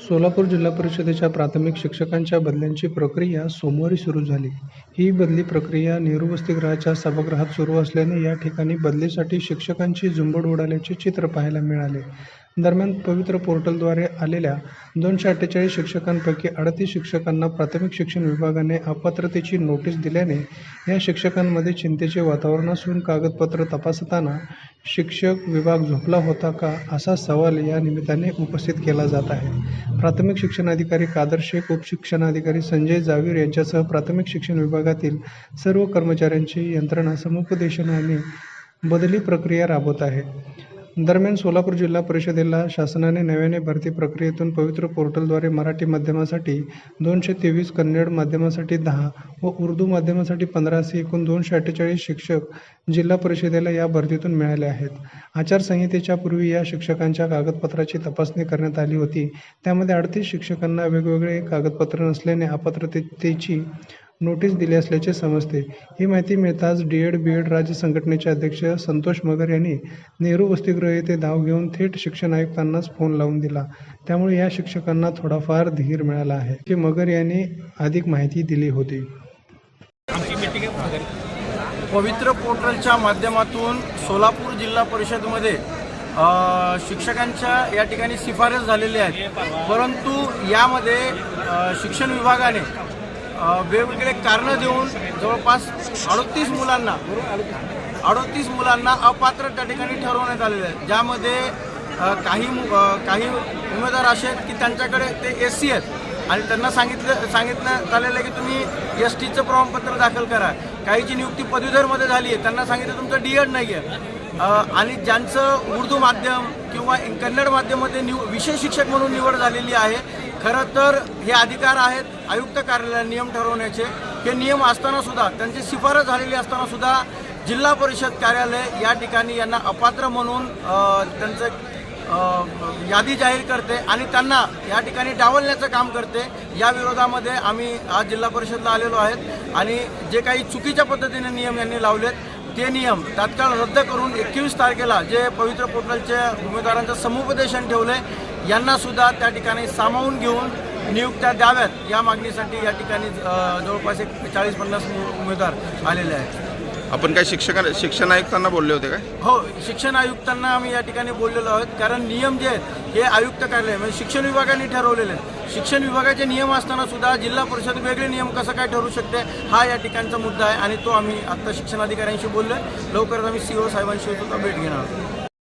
सोलापूर जिल्हा परिषदेच्या प्राथमिक शिक्षकांच्या बदल्यांची प्रक्रिया सोमवारी सुरू झाली. ही बदली प्रक्रिया नेहरू वसतिगृहाच्या सभागृहात सुरू असल्याने या ठिकाणी बदलीसाठी शिक्षकांची झुंबड उडाल्याचे चित्र पाहायला मिळाले. दरम्यान पवित्र पोर्टलद्वारे आलेल्या दोनशे अठ्ठेचाळीस शिक्षकांपैकी अडतीस शिक्षकांना प्राथमिक शिक्षण विभागाने अपात्रतेची नोटीस दिल्याने या शिक्षकांमध्ये चिंतेचे वातावरण असून कागदपत्र तपासताना शिक्षक विभाग झोपला होता का असा सवाल या निमित्ताने उपस्थित केला जात आहे. प्राथमिक शिक्षणाधिकारी कादर शेख, उपशिक्षणाधिकारी संजय जावीर यांच्यासह प्राथमिक शिक्षण विभागातील सर्व कर्मचाऱ्यांची यंत्रणा समुपदेशनाने बदली प्रक्रिया राबवत आहे. दरम्यान सोलापूर जिल्हा परिषदेला शासनाने नव्याने भरती प्रक्रियेतून पवित्र पोर्टलद्वारे मराठी माध्यमासाठी दोनशे तेवीस, कन्नड माध्यमासाठी दहा व उर्दू माध्यमासाठी पंधरा असे एकूण दोनशे अठ्ठेचाळीस शिक्षक जिल्हा परिषदेला या भरतीतून मिळाले आहेत. आचारसंहितेच्या पूर्वी या शिक्षकांच्या कागदपत्राची तपासणी करण्यात आली होती. त्यामध्ये अडतीस शिक्षकांना वेगवेगळे कागदपत्र नसल्याने अपात्रतेची नोटीस दिली असल्याचे समजते. ही माहिती मिळताच डी एड बी एड राज्य संघटनेचे अध्यक्ष संतोष मगर यांनी नेहरू वसतिगृह येथे धाव घेऊन थेट शिक्षण आयुक्तांनाच फोन लावून दिला. त्यामुळे या शिक्षकांना थोडाफार धीर मिळाला आहे. की मगर यांनी अधिक माहिती दिली होती. पवित्र पोर्टलच्या माध्यमातून सोलापूर जिल्हा परिषदमध्ये शिक्षकांच्या या ठिकाणी शिफारस झालेली आहे परंतु यामध्ये शिक्षण विभागाने वेगवेगळे कारणं देऊन जवळपास अडतीस मुलांना अडतीस मुलांना अपात्र त्या ठिकाणी ठरवण्यात आलेले आहे. ज्यामध्ये काही काही उमेदवार असे आहेत की त्यांच्याकडे ते एस सी आहेत. आणि त्यांना सांगितलं सांगितलं आलेलं आहे की तुम्ही एस टीचं प्रमाणपत्र दाखल करा. काहीची नियुक्ती पदवीधरमध्ये झाली आहे त्यांना सांगितलं तुमचं डी एड नाही आहे आणि ज्यांचं उर्दू माध्यम किंवा कन्नड माध्यममध्ये निव विशेष शिक्षक म्हणून निवड झालेली आहे खरं तर हे अधिकार आहेत आयुक्त कार्यालयात नियम ठरवण्याचे. हे नियम असताना सुद्धा त्यांची शिफारस झालेली असताना सुद्धा जिल्हा परिषद कार्यालय या ठिकाणी यांना अपात्र म्हणून त्यांचं यादी जाहीर करते आणि त्यांना या ठिकाणी डावलण्याचं काम करते. या विरोधामध्ये आम्ही आज जिल्हा परिषदला आलेलो आहेत आणि जे काही चुकीच्या पद्धतीने नियम यांनी लावलेत ते नियम तात्काळ रद्द करून एकवीस तारखेला जे पवित्र पोर्टलच्या उमेदवारांचं समुपदेशन ठेवलं आहे यांना सुद्धा त्या ठिकाणी सामावून घेऊन नियुक्त्या द्याव्यात. या मागणीसाठी या ठिकाणी जवळपास एक चाळीस पन्नास उमेदवार आलेले आहेत. आपण काय शिक्षका शिक्षण आयुक्तांना बोलले होते काय? हो शिक्षण आयुक्तांना आम्ही या ठिकाणी बोललेलो आहोत. कारण नियम जे आहेत हे आयुक्त कार्यालय म्हणजे शिक्षण विभागाने ठरवलेले आहेत. शिक्षण विभागाचे नियम असताना सुद्धा जिल्हा परिषद वेगळे नियम कसं काय ठरू शकते हा या ठिकाणचा मुद्दा आहे आणि तो आम्ही आत्ता शिक्षणाधिकाऱ्यांशी बोललो लवकरच आम्ही सी ओ साहेबांशी सुद्धा भेट घेणार आहोत.